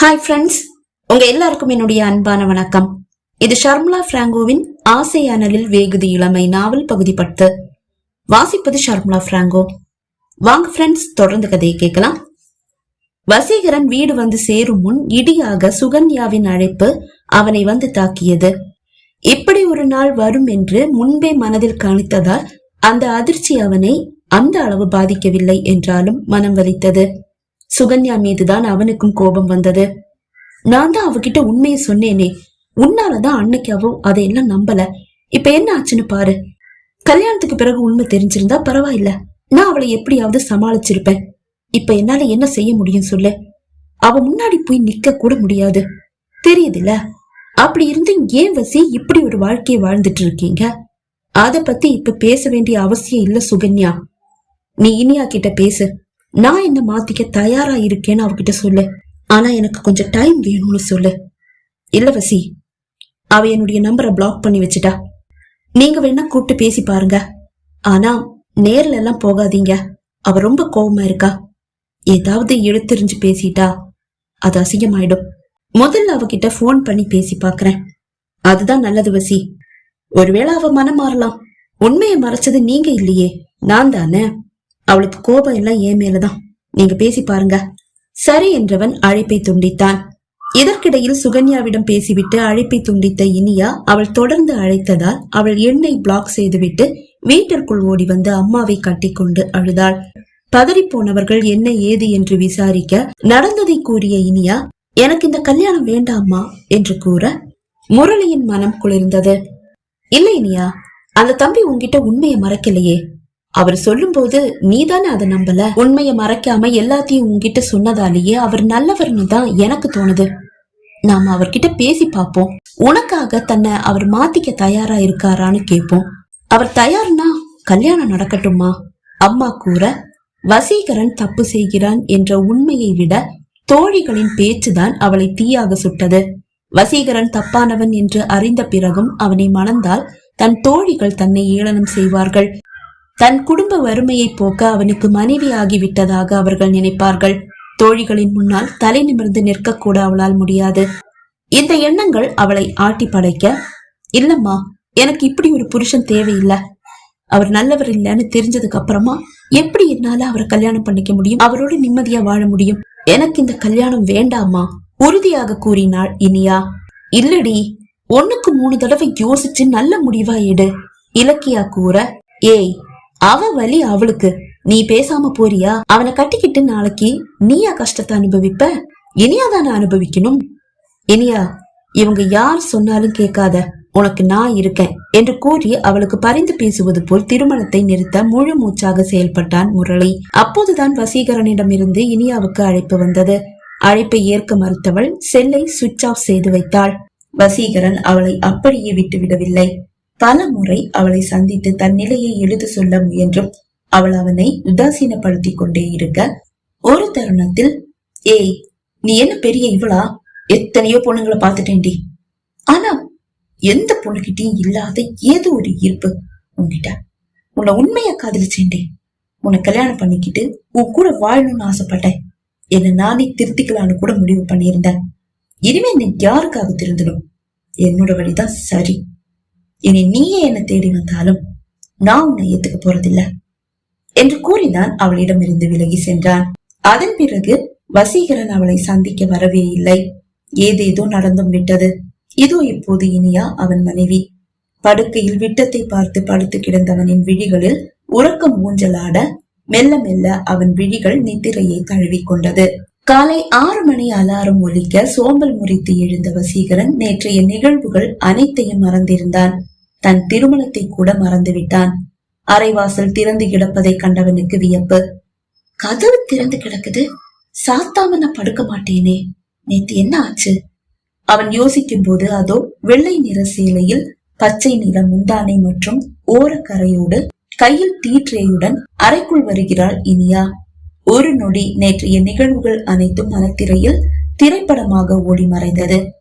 Hi friends உங்க எல்லாருக்கும் என்னுடைய அன்பான வணக்கம். இது ஷர்மிளா பிராங்கோவின் ஆசை அனலில் வேகுதி இளமை நாவல் பகுதி பத்து. வாசிப்பது ஷர்மிளா பிராங்கோ. வாங்க ஃப்ரெண்ட்ஸ் தொடர்ந்து கதையை கேட்கலாம். வசீகரன் வீடு வந்து சேரும் முன் இடியாக சுகன்யாவின் அழைப்பு அவனை வந்து தாக்கியது. இப்படி ஒரு நாள் வரும் என்று முன்பே மனதில் கணித்ததால் அந்த அதிர்ச்சி அவனை அந்த அளவு பாதிக்கவில்லை என்றாலும் மனம் வலித்தது. சுகன்யா மீதுதான் அவனுக்கும் கோபம் வந்தது. நான் தான் அவகிட்ட உண்மையை சொன்னேனே. உன்னாலதான் அன்னைக்கு அவ அதையெல்லாம் நம்பல. இப்ப என்ன ஆச்சுன்னு பாரு. கல்யாணத்துக்கு பிறகு உண்மை தெரிஞ்சிருந்தா பரவாயில்ல. நான் அவளை எப்படியாவது சமாளிச்சிருப்பேன். இப்ப என்னால என்ன செய்ய முடியும் சொல்லு. அவ முன்னாடி போய் நிக்க கூட முடியாது. தெரியுதுல்ல அப்படி இருந்து ஏன் வசி இப்படி ஒரு வாழ்க்கையை வாழ்ந்துட்டு இருக்கீங்க? அத பத்தி இப்ப பேச வேண்டிய அவசியம் இல்ல சுகன்யா. நீ இனியா கிட்ட பேசு. நான் என்ன மாத்திக்க தயாரா இருக்கேன்னு அவகிட்ட சொல்லு. ஆனா எனக்கு கொஞ்சம் டைம் வேணும்னு சொல்லு. இல்ல வசி அவ என்னுடைய நம்பரை பிளாக் பண்ணி வச்சுட்டா. நீங்க வேணா கூப்பிட்டு பேசி பாருங்க. ஆனா நேர்ல எல்லாம் போகாதீங்க. அவ ரொம்ப கோவமா இருக்கா. ஏதாவது இழுத்தெறிஞ்சு பேசிட்டா அது அசிங்கமாயிடும். முதல்ல அவகிட்ட ஃபோன் பண்ணி பேசி பாக்குறேன். அதுதான் நல்லது வசி. ஒருவேளை அவ மனம் மாறலாம். உண்மையை மறைச்சது நீங்க இல்லையே. நான் தானே? அவளுக்கு கோபம் எல்லாம் ஏன் மேலதான்? நீங்க பேசி பாருங்க. சரி என்றவன் அழைப்பை துண்டித்தான். இதற்கிடையில் சுகன்யாவிடம் பேசிவிட்டு அழைப்பை துண்டித்த இனியா அவள் தொடர்ந்து அழைத்ததால் அவள் எண்ணை பிளாக் செய்துவிட்டு வீட்டிற்குள் ஓடி வந்து அம்மாவை கட்டிக்கொண்டு அழுதாள். பதறிப்போனவர்கள் என்ன ஏது என்று விசாரிக்க நடந்ததை கூறிய இனியா எனக்கு இந்த கல்யாணம் வேண்டாமா என்று கூற முரளியின் மனம் குளிர்ந்தது. இல்ல இனியா அந்த தம்பி உன்கிட்ட உண்மையை மறக்கலையே. அவர் சொல்லும்போது நீதானே அதை நம்பல? உண்மையை மறைக்காம எல்லாத்தையும் உங்ககிட்ட சொன்னதாலேயே அவர் நல்லவர்னு தான் எனக்கு தோணுது. நாம அவர்கிட்ட பேசி பார்ப்போம். உனக்காக தன்னை அவர் மாத்திக்க தயாரா இருக்காரான்னு கேட்போம். அவர் தயார்னா கல்யாணம் நடக்கட்டுமா? அம்மா கூற வசீகரன் தப்பு செய்கிறான் என்ற உண்மையை விட தோழிகளின் பேச்சுதான் அவளை தீயாக சுட்டது. வசீகரன் தப்பானவன் என்று அறிந்த பிறகும் அவனை மணந்தால் தன் தோழிகள் தன்னை ஏளனம் செய்வார்கள். தன் குடும்ப வறுமையை போக்க அவனுக்கு மனைவி ஆகிவிட்டதாக அவர்கள் நினைப்பார்கள். தோழிகளின் முன்னால் தலை நிமிர்ந்து நிற்கக்கூட அவளால் முடியாது. இந்த எண்ணங்கள் அவளை ஆட்டி படைக்க இல்லம்மா எனக்கு இப்படி ஒரு புருஷன் தேவையில்லை. அவர் நல்லவர் இல்லைன்னு தெரிஞ்சதுக்கு அப்புறமா எப்படி என்னால அவரை கல்யாணம் பண்ணிக்க முடியும்? அவரோட நிம்மதியா வாழ முடியும்? எனக்கு இந்த கல்யாணம் வேண்டாமா உறுதியாக கூறினாள் இனியா. இல்லடி ஒண்ணுக்கு மூணு தடவை யோசிச்சு நல்ல முடிவா எடு இலக்கியா கூற. ஏய் அவ வலி அவளுக்கு. நீ பேசாம போறியா? அவனை கட்டிக்கிட்டு நாளைக்கு நீயா கஷ்டத்தை அனுபவிப்ப? இனியா தானே அனுபவிக்கணும்? இனியா இவங்க யார் சொன்னாலும் கேட்காத. உனக்கு நான் இருக்கேன் என்று கூறி அவளுக்கு பரிந்து பேசுவது போல் திருமணத்தை நிறுத்த முழு மூச்சாக செயல்பட்டான் முரளி. அப்போதுதான் வசீகரனிடமிருந்து இனியாவுக்கு அழைப்பு வந்தது. அழைப்பை ஏற்க மறுத்தவள் செல்லை சுவிட்ச் ஆஃப் செய்து வைத்தாள். வசீகரன் அவளை அப்படியே விட்டுவிடவில்லை. பல முறை அவளை சந்தித்து தன் நிலையை எழுத சொல்ல முயன்றும் அவள் அவனை உதாசீனப்படுத்திக் கொண்டே இருக்க ஒரு தருணத்தில் ஏய் நீ என்ன பெரிய இவளா? எத்தனையோ பொண்ணுங்களை பார்த்துட்டேன்டி. ஆனா எந்த பொண்ணுகிட்டயும் இல்லாத ஏதோ ஒரு ஈர்ப்பு உன்கிட்ட. உன்னை உண்மையா காதலிச்சேன்டி. உன்னை கல்யாணம் பண்ணிக்கிட்டு உன் கூட வாழணும்னு ஆசைப்பட்டேன். என்ன நானே திருத்திக்கலான்னு கூட முடிவு பண்ணியிருந்தேன். இனிமே நீ யாருக்காக திருந்தணும்? என்னோட வழிதான் சரி. இனி நீயே என்ன தேடி வந்தாலும் நான் உன்னை ஏத்துக்க போறதில்ல என்று கூறிதான் அவளிடம் இருந்து விலகி சென்றான். அதன் பிறகு வசீகரன் அவளை சந்திக்க வரவே இல்லை. ஏதேதோ நடந்தும் விட்டது. இதோ இப்போது இனியா அவன் மனைவி. படுக்கையில் விட்டத்தை பார்த்து படுத்து கிடந்தவனின் விழிகளில் உறக்கம் ஊஞ்சலாட மெல்ல மெல்ல அவன் விழிகள் நித்திரையை தழுவிக்கொண்டது காலை ஆறு மணி அலாரம் ஒலிக்க சோம்பல் முறித்து எழுந்த வசீகரன் நேற்றைய நிகழ்வுகள் அனைத்தையும் மறந்திருந்தான். தன் திருமணத்தை கூட மறந்துவிட்டான். அரைவாசல் திறந்து கிடப்பதை கண்டவனுக்கு வியப்பு. கதவு திறந்து கிடக்குது. சாத்தாம நான் படுக்க மாட்டேனே. நேத்து என்ன ஆச்சு? அவன் யோசிக்கும் போது அதோ வெள்ளை நிற சேலையில் பச்சை நிற முந்தானை மற்றும் ஓரக்கரையோடு கையில் தீற்றையுடன் அறைக்குள் வருகிறாள் இனியா. ஒரு நொடி நேற்றைய நிகழ்வுகள் அனைத்தும் மனத்திரையில் திரைப்படமாக ஓடி மறைந்தது.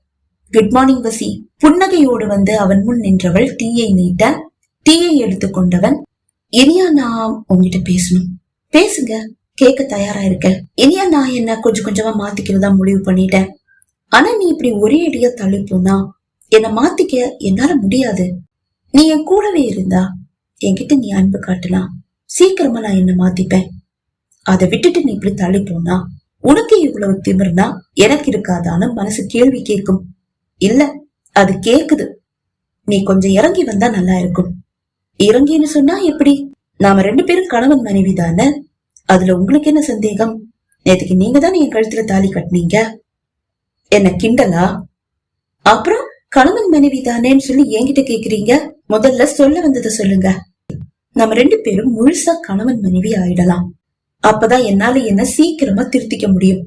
குட் மார்னிங் வசி. புன்னகையோடு வந்து அவன் முன் நின்றவள் தீயை நீட்ட தீயை எடுத்துக்கொண்டவன் இனியா நான் உங்ககிட்ட பேசணும். பேசுங்க. கேட்க தயாரா இருக்க. இனியா நான் என்ன கொஞ்சம் கொஞ்சமா மாத்திக்கிறதா முடிவு பண்ணிட்டேன். ஆனா நீ இப்படி ஒரே அடியா தள்ளி போனா என்னை மாத்திக்க என்னால முடியாது. நீ என் கூடவே இருந்தா என்கிட்ட நீ அன்பு காட்டலாம். சீக்கிரமா நான் என்ன மாத்திப்பேன். அதை விட்டுட்டு நீ இப்படி தள்ளி போனா உனக்கு இவ்வளவு திமிர்னா எனக்கு இருக்காதான்னு மனசு கேள்வி கேட்கும். இல்ல அது கேக்குது. நீ கொஞ்சம் இறங்கி வந்தா நல்லா இருக்கும். இறங்கின்னு சொன்னா எப்படி? நாம ரெண்டு பேரும் கணவன் மனைவி தானே? அதுல உங்களுக்கு என்ன சந்தேகம்? நேத்துக்கு நீங்க தான் என் கழுத்துல தாலி கட்டினீங்க? என்ன கிண்டலா? அப்புறம் கணவன் மனைவி தானேன்னு சொல்லி என்கிட்ட கேக்குறீங்க? முதல்ல சொல்ல வந்ததை சொல்லுங்க. நம்ம ரெண்டு பேரும் முழுசா கணவன் மனைவி ஆயிடலாம். அப்பதான் என்னால என்ன சீக்கிரமா திருத்திக்க முடியும்.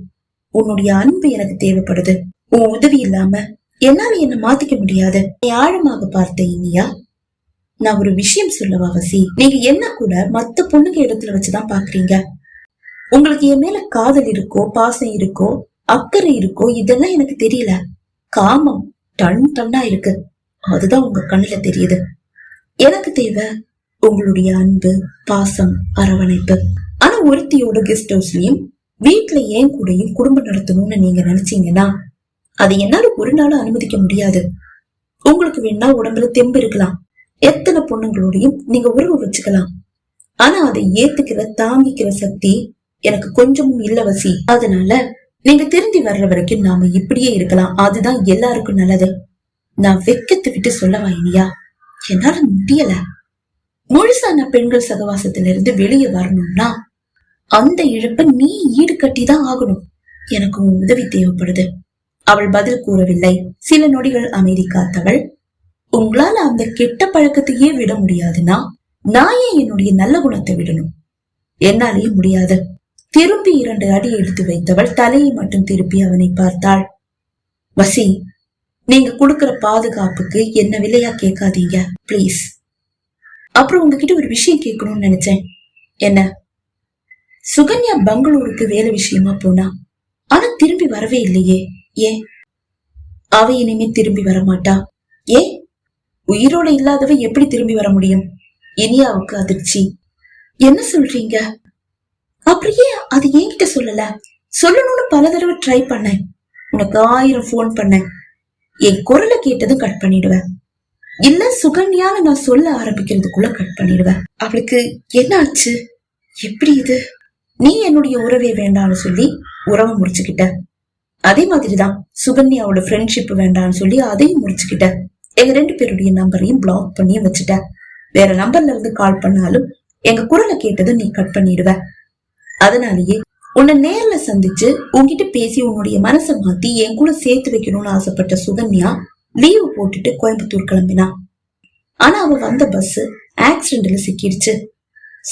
உன்னுடைய அன்பு எனக்கு தேவைப்படுது. உன் உதவி இல்லாம என்னால என்ன மாத்திக்க முடியாது. ஆழமாக பார்த்த இனியா நான் ஒரு விஷயம் சொல்லவா வசி? நீங்க என்ன கூட மத்த பொண்ணுங்க இடத்துல வச்சுதான் பாக்குறீங்க. உங்களுக்கு என் மேல காதல் இருக்கோ பாசம் இருக்கோ அக்கறை இருக்கோ இதெல்லாம் எனக்கு தெரியல. காமம் டன் டன்னா இருக்கு. அதுதான் உங்க கண்ணுல தெரியுது. எனக்கு தேவை உங்களுடைய அன்பு பாசம் அரவணைப்பு. ஒருத்தியோட கெஸ்ட் ஹவுஸ்லயும் வீட்டுல ஏன் கூடயும் குடும்பம் நடத்தணும்னு நீங்க நினைச்சீங்கன்னா அதை என்னால ஒரு நாளும் அனுமதிக்க முடியாது. உங்களுக்கு வேணா உடம்புல தெம்பு இருக்கலாம். எத்தனை பொண்ணுங்களோடையும் நீங்க உறவு வச்சுக்கலாம். ஆனா அதை ஏத்துக்கிற தாங்கிக்கிற சக்தி எனக்கு கொஞ்சமும் இல்லவசி அதனால நீங்க திரும்பி வர்ற வரைக்கும் நாம இப்படியே இருக்கலாம். அதுதான் எல்லாருக்கும் நல்லது. நான் வெக்கத்தை விட்டு சொல்லவா இனியா? என்னால முடியல. முழுசா நான் பெண்கள் சகவாசத்திலிருந்து வெளியே வரணும்னா அந்த இழப்பை நீ ஈடுகட்டி தான் ஆகணும். எனக்கு உன் உதவி தேவைப்படுது. அவள் பதில் கூறவில்லை. சில நொடிகள் அமைதி காத்தவள் உங்களால அந்த கெட்ட பழக்கத்தையே விட முடியாதுன்னா நான் ஏன் என்னுடைய நல்ல குணத்தை விடணும்? என்னாலேயே முடியாது. திரும்பி இரண்டு அடி எடுத்து வைத்தவள் தலையை மட்டும் திருப்பி அவனை பார்த்தாள். வசி நீங்க கொடுக்கிற பாதுகாப்புக்கு என்ன விலையா கேட்காதீங்க ப்ளீஸ். அப்புறம் உங்ககிட்ட ஒரு விஷயம் கேட்கணும்னு நினைச்சேன். என்ன? சுகன்யா பெங்களூருக்கு வேலை விஷயமா போனா? ஆனா திரும்பி வரவே இல்லையே. ஏன் அவ இனிமே திரும்பி வர மாட்டா ஏ? உயிரோட இல்லாதவ எப்படி திரும்பி வர முடியும்? இனியாவுக்கு அதிர்ச்சி. என்ன சொல்றீங்க? அப்படியே அது என்கிட்ட சொல்லல. சொல்லணும்னு பல தடவை ட்ரை பண்ணேன். உனக்கு ஆயிரம் போன் பண்ணேன். என் குரலை கேட்டதும் கட் பண்ணிடுவேன். இல்ல சுகன்யான்னு நான் சொல்ல ஆரம்பிக்கிறதுக்குள்ள கட் பண்ணிடுவேன். அவளுக்கு என்ன ஆச்சு? எப்படி இது? நீ என்னுடைய உறவே வேண்டாம்னு சொல்லி உறவை முடிச்சுக்கிட்ட. அதே மாதிரிதான் சுகன்யாவோட ஃப்ரெண்ட்ஷிப் வேண்டாம்னு சொல்லி அதையும் முடிச்சுக்கிட்ட. எங்க ரெண்டு பேருடைய நம்பரையும் பிளாக் பண்ணி வச்சுட்ட. வேற நம்பர்ல இருந்து கால் பண்ணாலும் எங்க குரலை கேட்டதும் நீ கட் பண்ணிடுவ. அதனாலேயே உன்னை நேர்ல சந்திச்சு உன்கிட்ட பேசி உன்னுடைய மனசை மாத்தி என் கூட சேர்த்து வைக்கணும்னு ஆசைப்பட்ட சுகன்யா லீவு போட்டுட்டு கோயம்புத்தூர் கிளம்பினா. ஆனா அவ வந்த பஸ் ஆக்சிடென்ட்ல சிக்கிடுச்சு.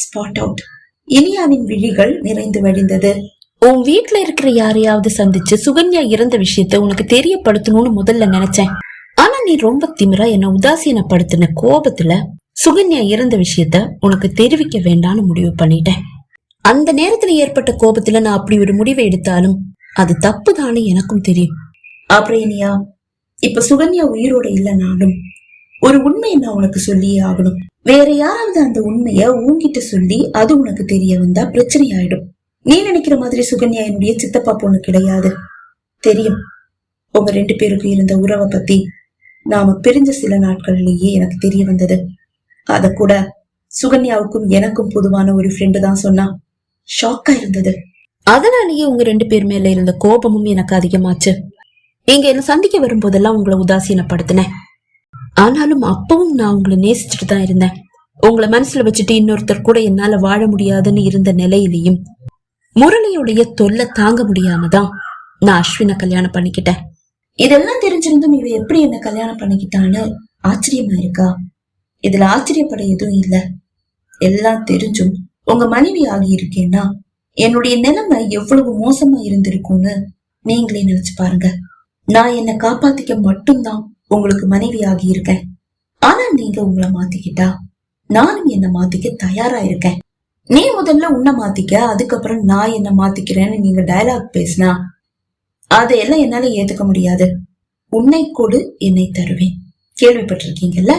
ஸ்பாட் அவுட் இனியாவின் விழிகள் நிறைந்து வழிந்தது. உன் வீட்ல இருக்கிற யாரையாவது சந்திச்சு சுகன்யா இறந்த விஷயத்த உனக்கு தெரியப்படுத்தணும்னு முதல்ல நினைச்சேன். ஆனா நீ ரொம்ப திமிரா என்ன உதாசீனப்படுத்தின கோபத்துல சுகன்யா இறந்த விஷயத்த உனக்கு தெரிவிக்க வேண்டாம்னு முடிவு பண்ணிட்டேன். அந்த நேரத்துல ஏற்பட்ட கோபத்துல நான் அப்படி ஒரு முடிவை எடுத்தாலும் அது தப்பு தானே எனக்கும் தெரியும். அப்புறம் இனியா இப்ப சுகன்யா உயிரோட இல்லைனாலும் ஒரு உண்மையை நான் உனக்கு சொல்லியே ஆகணும். வேற யாராவது அந்த உண்மைய உன்கிட்ட சொல்லி அது உனக்கு தெரிய வந்தா பிரச்சனை ஆயிடும் நீ நினைக்கிற மாதிரி சுகன்யா என்னுடைய சித்தப்பா பொண்ணு கிடையாது. தெரியும். உங்க ரெண்டு பேருக்கும் இருந்த உறவை பத்தி நாம பிரிஞ்ச சில நாட்கள்லயே எனக்கு தெரிய வந்தது. அத கூட சுகன்யாவுக்கும் எனக்கும் பொதுவான ஒரு ஃப்ரெண்டு தான் சொன்னா ஷாக்கா இருந்தது. அதனாலேயே உங்க ரெண்டு பேர் மேல இருந்த கோபமும் எனக்கு அதிகமாச்சு. நீங்க என்ன சந்திக்க வரும்போதெல்லாம் உங்களை உதாசீனப்படுத்தினேன். ஆனாலும் அப்பவும் நான் உங்களை நேசிச்சுட்டு தான் இருந்தேன். உங்களை மனசுல வச்சுட்டு இன்னொருத்தர் கூட என்னால வாழ முடியாதுன்னு இருந்த நிலையிலையும் முரளியுடைய தொல்லை தாங்க முடியாம தான் நான் அஸ்வினை கல்யாணம் பண்ணிக்கிட்டேன். இதெல்லாம் தெரிஞ்சிருந்தும் இவ எப்படி என்ன கல்யாணம் பண்ணிக்கிட்டான்னு ஆச்சரியமா இருக்கா? இதுல ஆச்சரியப்பட எதுவும் இல்ல. எல்லாம் தெரிஞ்சும் உங்க மனைவி ஆகி இருக்கேன்னா என்னுடைய நிலைமை எவ்வளவு மோசமா இருந்திருக்கும்னு நீங்களே நினைச்சு பாருங்க. நான் என்னை காப்பாத்திக்க மட்டும்தான் உங்களுக்கு மனைவி இருக்கேன். ஆனா நீங்க உங்களை மாத்திக்கிட்டா? நானும் என்ன மாத்திக்க தயாரா இருக்கேன். நீ முதல்ல உன்னை மாத்திக்க அதுக்கப்புறம் நான் என்ன மாத்திக்கிறேன்னு நீங்க டயலாக் பேசினா அதையெல்லாம் என்னால ஏத்துக்க முடியாது. உன்னை கொடு என்னை தருவேன். கேள்விப்பட்டிருக்கீங்கல்ல?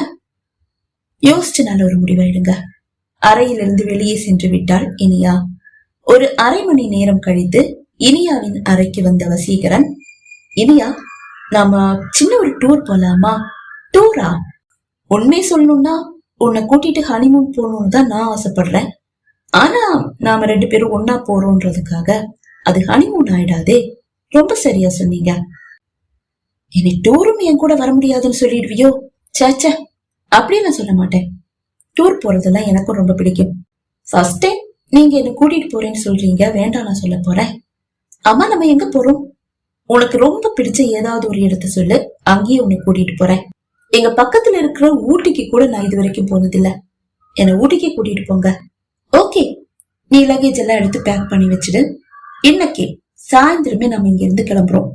யோசிச்சு நல்ல ஒரு முடிவை எடுங்க. அறையிலிருந்து வெளியே சென்று விட்டாள் இனியா. ஒரு அரை மணி நேரம் கழித்து இனியாவின் அறைக்கு வந்த வசீகரன் இனியா நாம சின்ன ஒரு டூர் போலாமா? டூரா உண்மை சொல்லணும்னா உன்னை கூட்டிட்டு ஹனிமூன் போகணும்னு தான் நான் ஆசைப்படுறேன். ஆனா நாம ரெண்டு பேரும் ஒன்னா போறோம்ன்றதுக்காக அது ஹனிமூன் ஆயிடாதே. ரொம்ப சரியா சொன்னீங்க. இனி டூரும் என் கூட வர முடியாதுன்னு சொல்லிடுவியோ? சேச்சே அப்படியே நான் சொல்ல மாட்டேன். டூர் போறதெல்லாம் எனக்கும் ரொம்ப பிடிக்கும். ஃபர்ஸ்ட் டைம் நீங்க என்ன கூட்டிட்டு போறேன்னு சொல்றீங்க வேண்டாம் நான் சொல்ல போறேன். அம்மா நம்ம எங்க போறோம்? உனக்கு ரொம்ப பிடிச்ச ஏதாவது ஒரு இடத்த சொல்லு அங்கேயே உன்னை கூட்டிட்டு போறேன். எங்க பக்கத்துல இருக்கிற ஊட்டிக்கு கூட நான் இது வரைக்கும் போனதில்ல. என்னை ஊட்டிக்கு கூட்டிட்டு போங்க. ஓகே. நீ லக்கேஜ் எல்லாம் எடுத்து பேக் பண்ணி வச்சிடு. இன்னைக்கு சாயந்தரமே நம்ம இங்க இருந்து கிளம்புறோம்.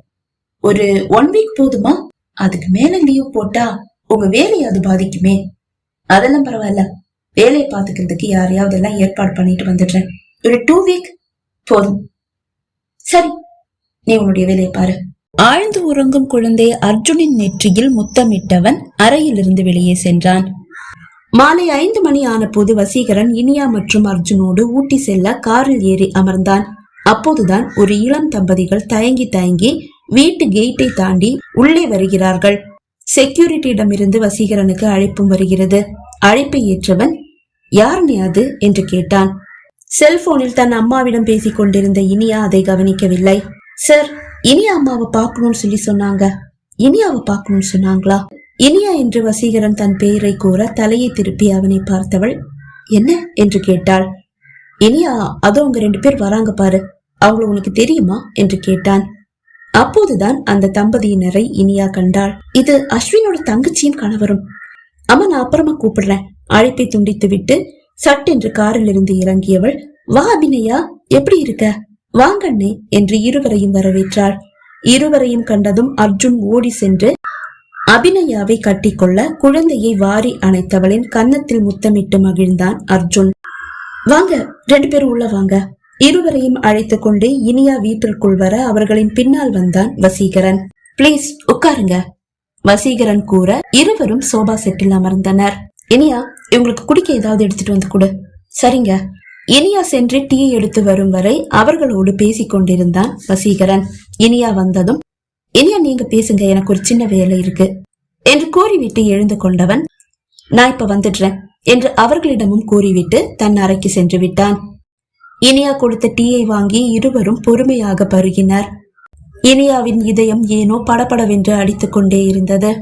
ஒரு ஒன் வீக் போதுமா? அதுக்கு மேல லீவ் போட்டா உங்க வேலையை அது பாதிக்குமே. அதெல்லாம் பரவாயில்ல. வேலையை பாத்துக்கிறதுக்கு யாரையாவது எல்லாம் ஏற்பாடு பண்ணிட்டு வந்துடுறேன். ஒரு டூ வீக் போதும். சரி. நீ உன்னுடைய வேலையை பாரு. ஆழ்ந்து உறங்கும் குழந்தை அர்ஜுனின் நெற்றியில் முத்தமிட்டவன் அறையிலிருந்து வெளியே சென்றான். மாலை ஐந்து மணி ஆன போது வசீகரன் இனியா மற்றும் அர்ஜுனோடு ஊட்டி செல்ல காரில் ஏறி அமர்ந்தான். அப்போதுதான் ஒரு இளம் தம்பதிகள் தயங்கி தயங்கி வீட்டு கேட்டை தாண்டி உள்ளே வருகிறார்கள். செக்யூரிட்டியிடமிருந்து வசீகரனுக்கு அழைப்பும் வருகிறது. அழைப்பை ஏற்றவன் யாருனே அது? என்று கேட்டான். செல்போனில் தன் அம்மாவிடம் பேசிக் கொண்டிருந்த இனியா அதை கவனிக்கவில்லை. சார் இனியா அம்மாவை பார்க்கணும்னு சொல்லி சொன்னாங்க. இனியாவை பார்க்கணும்னு சொன்னாங்களா? இனியா என்று வசீகரன் தன் பெயரை கூற தலையை திருப்பி அவனை பார்த்தவள் என்ன? என்று கேட்டாள். இனியா அதோ உங்க ரெண்டு பேர் வராங்க பாரு. அவங்கள உனக்கு தெரியுமா? என்று கேட்டான். அப்போதுதான் அந்த தம்பதியினரை இனியா கண்டாள். இது அஸ்வினோட தங்கச்சியும் கணவரும். அம்மா நான் அப்புறமா கூப்பிடுறேன். அழைப்பை துண்டித்து விட்டு சட்டென்று காரில் இருந்து இறங்கியவள் வா அபிநயா எப்படி இருக்க? வாங்கண்ணே என்று இருவரையும் வரவேற்றாள். இருவரையும் கண்டதும் அர்ஜுன் ஓடி சென்று அபிநயாவை கட்டிக்கொள்ள குழந்தையை வாரி அணைத்தவளின் கன்னத்தில் முத்தமிட்டு மகிழ்ந்தான் அர்ஜுன். வாங்க ரெண்டு பேரும் உள்ள வாங்க. இருவரையும் அழைத்துக் கொண்டு இனியா வீட்டிற்குள் வர அவர்களின் பின்னால் வந்தான் வசீகரன். பிளீஸ் உட்காருங்க. வசீகரன் கூற இருவரும் சோபா செட்டில் அமர்ந்தனர். இனியா இவங்களுக்கு குடிக்க ஏதாவது எடுத்துட்டு வந்து கொடு. சரிங்க. இனியா சென்று டீ எடுத்து வரும் வரை அவர்களோடு பேசிக் கொண்டிருந்தான் வசீகரன். இனியா வந்ததும் இனியா நீங்க பேசுங்க எனக்கு ஒரு சின்ன வேலை இருக்கு என்று கூறிவிட்டு எழுந்து கொண்டவன் நான் இப்ப வந்துடுறேன் என்று அவர்களிடமும் கூறிவிட்டு தன் அறைக்கு சென்று விட்டான். இனியா கொடுத்த டீயை வாங்கி இருவரும் பொறுமையாக பருகினர். இனியாவின் இதயம் ஏனோ படபடவென்று அடித்துக் கொண்டே இருந்தது.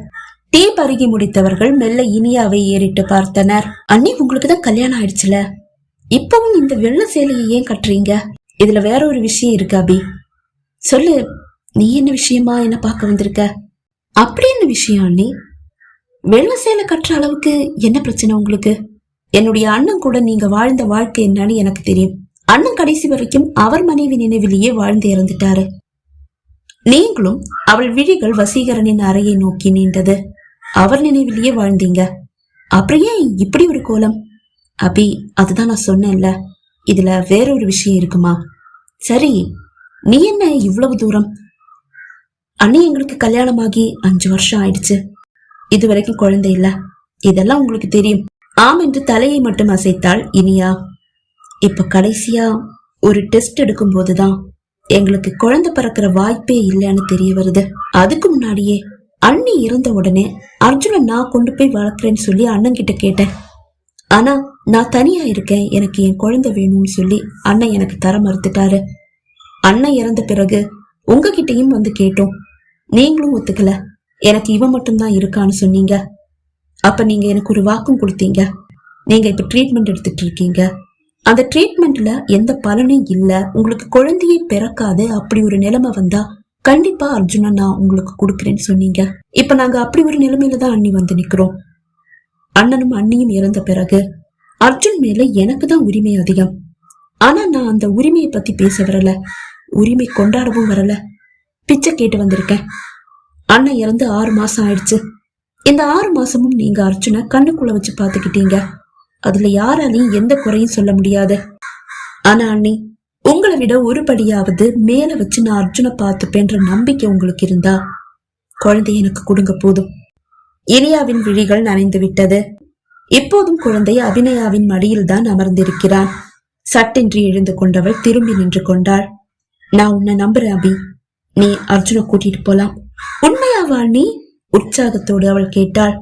டீ பருகி முடித்தவர்கள் மெல்ல இனியாவை ஏறிட்டு பார்த்தனர். அண்ணி உங்களுக்கு தான் கல்யாணம் ஆயிடுச்சுல? இப்பவும் இந்த வெள்ள சேலையை ஏன் கட்டுறீங்க? இதுல வேற ஒரு விஷயம் இருக்கு அபி. சொல்லு நீ என்ன விஷயமா என்ன பார்க்க வந்திருக்க? அப்படி என்ன விஷயம் அண்ணி? வெள்ள சேலை கட்டுற அளவுக்கு என்ன பிரச்சனை உங்களுக்கு? என்னுடைய அண்ணன் கூட நீங்க வாழ்ந்த வாழ்க்கை என்னன்னு எனக்கு தெரியும். அண்ணன் கடைசி வரைக்கும் அவர் மனைவி நினைவிலேயே வாழ்ந்து இறந்துட்டாரு. நீங்களும் அவள் விழிகள் வசீகரனின் அறையை நோக்கி நீண்டது. அவர் நினைவிலேயே வாழ்ந்தீங்க. அப்புறம் ஏன் இப்படி ஒரு கோலம்? அபி அதுதான் நான் சொன்னேன்ல. இதுல வேறொரு விஷயம் இருக்குமா? சரி நீ என்ன இவ்வளவு தூரம்? அண்ணி எங்களுக்கு கல்யாணமாகி அஞ்சு வருஷம் ஆயிடுச்சு. இது வரைக்கும் குழந்தை இல்ல. இதெல்லாம் உங்களுக்கு தெரியும். ஆம் என்று தலையை மட்டும் அசைத்தாள் இனியா. இப்ப கடைசியா ஒரு டெஸ்ட் எடுக்கும் போதுதான் எங்களுக்கு குழந்தை பிறக்கிற வாய்ப்பே இல்லைன்னு தெரிய வருது. அதுக்கு முன்னாடியே அண்ணி இறந்த உடனே அர்ஜுனை நான் கொண்டு போய் வளர்க்குறேன்னு சொல்லி அண்ணன் கிட்ட கேட்டேன். ஆனா நான் தனியா இருக்கேன். எனக்கு என் குழந்தை வேணும்னு சொல்லி அண்ணன் எனக்கு தர மறுத்துட்டாரு. அண்ணன் இறந்த பிறகு உங்ககிட்டயும் வந்து கேட்டோம். நீங்களும் ஒத்துக்கல. எனக்கு இவன் மட்டும்தான் இருக்கான்னு சொன்னீங்க. அப்ப நீங்க எனக்கு ஒரு வாக்கும் கொடுத்தீங்க. நீங்க இப்ப ட்ரீட்மெண்ட் எடுத்துட்டு இருக்கீங்க. அந்த ட்ரீட்மெண்ட்ல எந்த பலனும் இல்ல. உங்களுக்கு குழந்தையே பிறக்காது. அப்படி ஒரு நிலைமை வந்தா கண்டிப்பா அர்ஜுனா நான் உங்களுக்கு கொடுக்குறேன்னு சொன்னீங்க. இப்ப நாங்க அப்படி ஒரு நிலைமையில தான் அண்ணி வந்து நிக்கிறோம். அண்ணனும் அண்ணியும் இறந்த பிறகு அர்ஜுன் மேல எனக்கு தான் உரிமை அதிகம். ஆனா நான் அந்த உரிமையை பத்தி பேச வரல. உரிமை கொண்டாடவும் வரல. பிச்சை கேட்டு வந்திருக்கேன். அண்ணன் இறந்து ஆறு மாசம் ஆயிடுச்சு. இந்த ஆறு மாசமும் நீங்க அர்ஜுனை கண்ணுக்குள்ள வச்சு பாத்துக்கிட்டீங்க அதுல யாராலையும் எந்த குறையும் சொல்ல முடியாது. ஆனா அண்ணி உங்களை விட ஒரு படியாவது மேல வச்சு நான் அர்ஜுனை பார்த்துப்பேன்ற நம்பிக்கை உங்களுக்கு இருந்தா குழந்தை எனக்கு கொடுங்க போதும். இனியாவின் விழிகள் நனைந்து விட்டது இப்போதும் குழந்தை அபிநயாவின் மடியில் தான் அமர்ந்திருக்கிறான். சட்டென்று எழுந்து கொண்டவள் திரும்பி நின்று கொண்டாள். நான் உன்னை நம்புறேன் அபி. நீ அர்ஜுனை கூட்டிட்டு போலாம். உண்மையாவா நீ உற்சாகத்தோடு அவள் கேட்டாள்.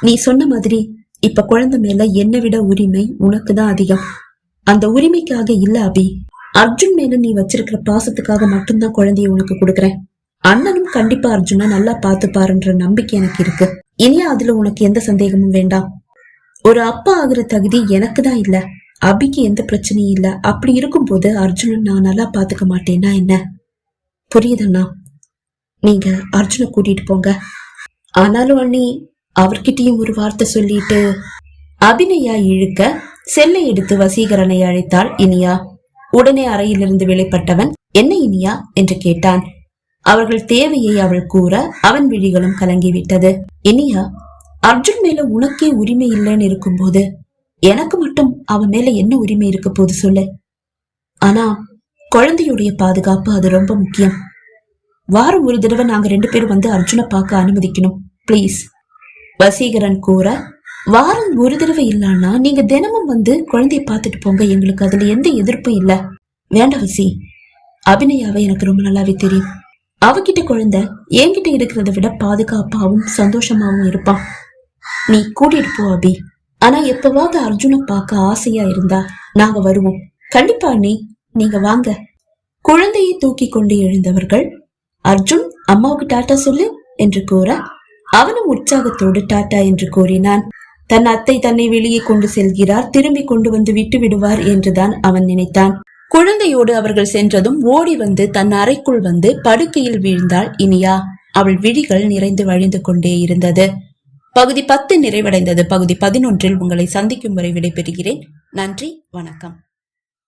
நீ சொன்ன மாதிரி இப்ப குழந்தை மேல என்னை விட உரிமை உனக்கு தான் அதிகம். அந்த உரிமைக்காக இல்ல அபி. அர்ஜுன் மேல நீ வச்சிருக்கிற பாசத்துக்காக மட்டும்தான் குழந்தைய உனக்கு கொடுக்குறேன். அண்ணனும் கண்டிப்பா அர்ஜுனா நல்லா பாத்துப்பாருன்ற பாருன்ற நம்பிக்கை எனக்கு இருக்கு. இனியா அதுல உனக்கு எந்த சந்தேகமும் வேண்டாம். ஒரு அப்பா ஆகுற தகுதி எனக்கு தான் இல்ல. அபிக்கு எந்த பிரச்சனையும் இல்ல. அப்படி இருக்கும்போது அர்ஜுனை நான் நல்லா பாத்துக்க மாட்டேன்னா என்ன? புரியுதண்ணா நீங்க அர்ஜுனை கூட்டிட்டு போங்க. ஆனாலும் அண்ணி அவர்கிட்டயும் ஒரு வார்த்தை சொல்லிட்டு அபிநயா இழுக்க செல்லை எடுத்து வசீகரனை அழைத்தாள் இனியா. உடனே அறையிலிருந்து வெளிப்பட்டவன் என்ன இனியா? என்று கேட்டான். அவர்கள் தேவையை அவள் கூற அவன் விழிகளும் கலங்கிவிட்டது. இனியா அர்ஜுன் மேல உனக்கே உரிமை இல்லைன்னு இருக்கும்போது எனக்கு மட்டும் அவன் மேல என்ன உரிமை இருக்க போது சொல்லு. ஆனா குழந்தையுடைய பாதுகாப்பு அது ரொம்ப முக்கியம். வாரம் ஒரு தடவை நாங்க ரெண்டு பேரும் வந்து அர்ஜுனை பார்க்க அனுமதிக்கணும் ப்ளீஸ். வசீகரன் கூற வாரம் ஒரு தடவை இல்லைன்னா நீங்க தினமும் வந்து குழந்தைய பார்த்துட்டு போங்க எங்களுக்கு அதுல எந்த எதிர்ப்பும் இல்ல. வேண்டாம் வசி. அபிநயாவை எனக்கு ரொம்ப நல்லாவே தெரியும். அவகிட்ட குழந்தை என்கிட்ட இருக்கிறத விட பாதுகாப்பாவும் சந்தோஷமாவும் இருப்பான் நீ கூட்டிட்டு போ அபி. ஆனா எப்பவாவது அர்ஜுனை பார்க்க ஆசையா இருந்தா நாங்க வருவோம். கண்டிப்பா நீ நீங்க வாங்க. குழந்தையை தூக்கி கொண்டு எழுந்தவர்கள் அர்ஜுன் அம்மாவுக்கு டாட்டா சொல்லு என்று கூற அவனும் உற்சாகத்தோடு டாட்டா என்று கூறினான். தன் அத்தை தன்னை வெளியே கொண்டு செல்கிறார். திரும்பி கொண்டு வந்து விட்டு விடுவார் என்றுதான் அவன் நினைத்தான். குழந்தையோடு அவர்கள் சென்றதும் ஓடி வந்து தன் அறைக்குள் வந்து படுக்கையில் வீழ்ந்தாள் இனியா. அவள் விழிகள் நிறைந்து வழிந்து கொண்டே இருந்தது. பகுதி பத்து நிறைவடைந்தது. பகுதி பதினொன்றில் உங்களை சந்திக்கும் வரை விடைபெறுகிறேன். நன்றி. வணக்கம்.